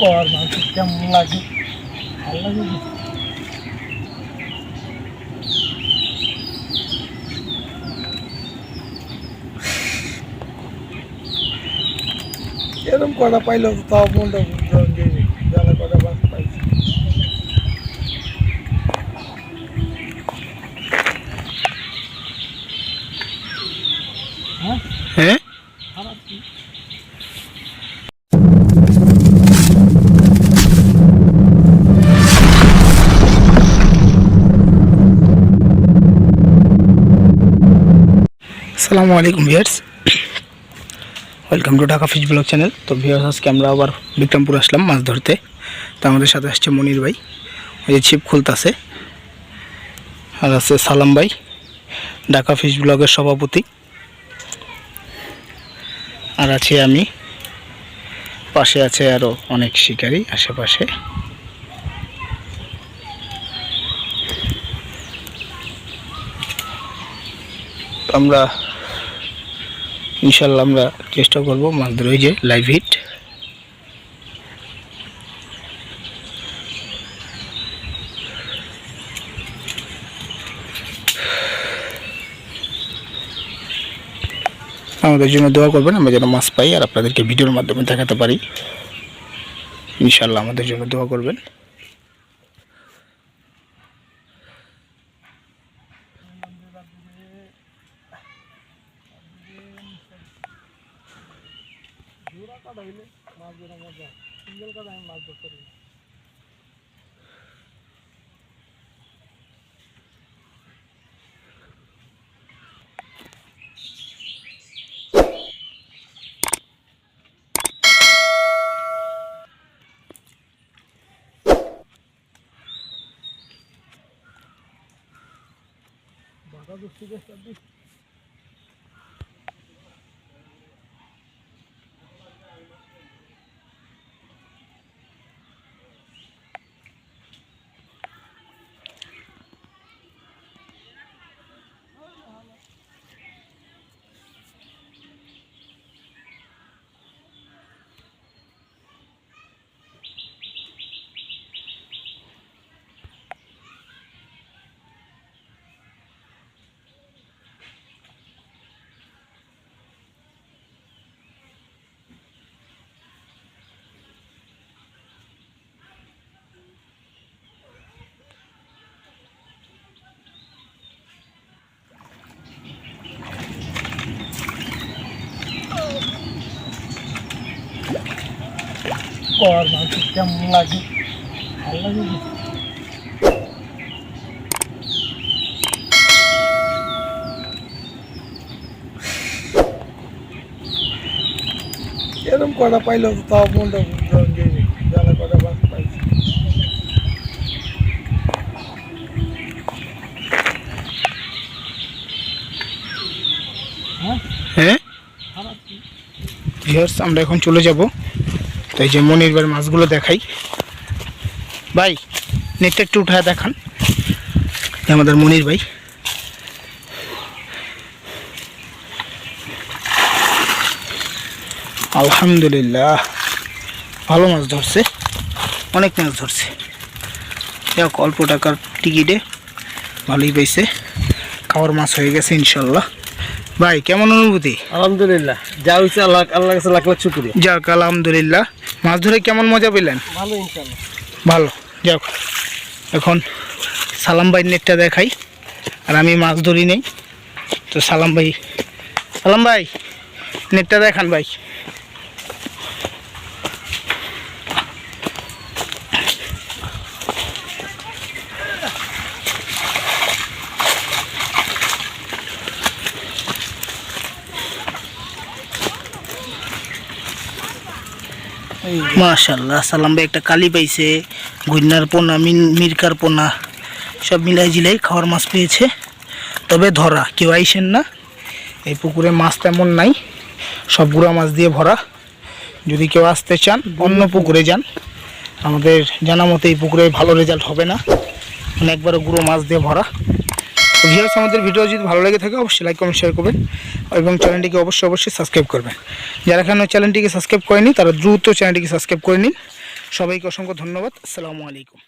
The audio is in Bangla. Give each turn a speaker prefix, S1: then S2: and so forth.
S1: কর মাছ কেমন লাগে ভালো লাগে কি? এরকম কটা পাইলো তো তাও মনটা
S2: আসসালামু আলাইকুম viewers welcome to Dhaka fish blog channel তো ভিয়ার্স আজকে আমরা আবার বিক্রমপুর আসলাম মাছ ধরতে। তো আমাদের সাথে আসছে মনির ভাই। ওই যে ছিপ খুলতাছে। আর আছে সালাম ভাই ঢাকা ফিশ ব্লগের সভাপতি। আর আছি আমি। পাশে আছে আরও অনেক শিকারী আশেপাশে। আমরা ইনশাল্লাহ আমরা চেষ্টা করব মাছ ধরে যে লাইভ হিট আমাদের জন্য দোয়া করবেন, আমরা যেন মাছ পাই আর আপনাদেরকে ভিডিওর মাধ্যমে দেখাতে পারি। ইনশাল্লাহ আমাদের জন্য দোয়া করবেন।
S1: জোড়া কাটা হইলে মাছ ধরা মজা সিঙ্গেল কাটা আমি মাছ ধরতে পারি না। বাঁকা দোস্তি চেষ্টা দিই কর মাছ কেমন লাগে ভালো লাগে কি? এরকম কটা পাইলো তো তাও মনটা জানা কটা মাছ পাইছি হ্যাঁ
S2: হ্যাঁ
S1: খারাপ কি?
S2: ভিউয়ার্স আমরা এখন চলে যাব তো এই যে মনির ভাইয়ের মাছগুলো দেখাই। ভাই, নেটটা একটু উঠায় দেখান। আমাদের মনির ভাই আলহামদুলিল্লাহ, ভালো মাছ ধরছে। অনেক মাছ ধরছে। যাক, অল্প টাকার টিকিটে ভালোই পাইছে। খাওয়ার মাছ হয়ে গেছে, ইনশাল্লাহ। ভাই কেমন অনুভূতি?
S1: আলহামদুলিল্লাহ। যা হয়েছে আল্লাহ আল্লাহ কাছে লাখ লাখ শুক্রিয়া।
S2: যাক আলহামদুলিল্লাহ। মাছ ধরে কেমন মজা পেলেন?
S1: ভালো ইনশাল্লাহ
S2: ভালো যাক। এখন সালাম ভাই নেটটা দেখাই। আর আমি মাছ ধরি নেই। তো সালাম ভাই সালাম ভাই নেটটা দেখান ভাই। মাশাল্লাহ সালাম ভাই, একটা কালি পাইছে গুইনার পোনা মিরকার পোনা, সব মিলাই জিলাই খাওয়ার মাছ পেয়েছে। তবে ধরা, কেউ আইসেন না, এই পুকুরে মাছ তেমন নাই, সব গুঁড়া মাছ দিয়ে ভরা। যদি কেউ আসতে চান, অন্য পুকুরে যান, আমাদের জানা মতো এই পুকুরে ভালো রেজাল্ট হবে না। মানে একবারে গুঁড়ো মাছ দিয়ে ভরা। ভিউয়ার্স আমাদের ভিডিও যদি ভালো লাগে থাকে, অবশ্যই লাইক কমেন্ট শেয়ার করবেন। এবং চ্যানেলটিকে অবশ্যই অবশ্যই সাবস্ক্রাইব করবেন। যারা এখানে চ্যানেলটিকে সাবস্ক্রাইব করেনি, তারা দ্রুত চ্যানেলটিকে সাবস্ক্রাইব করে নিন। সবাইকে অসংখ্য ধন্যবাদ। আসসালামু আলাইকুম।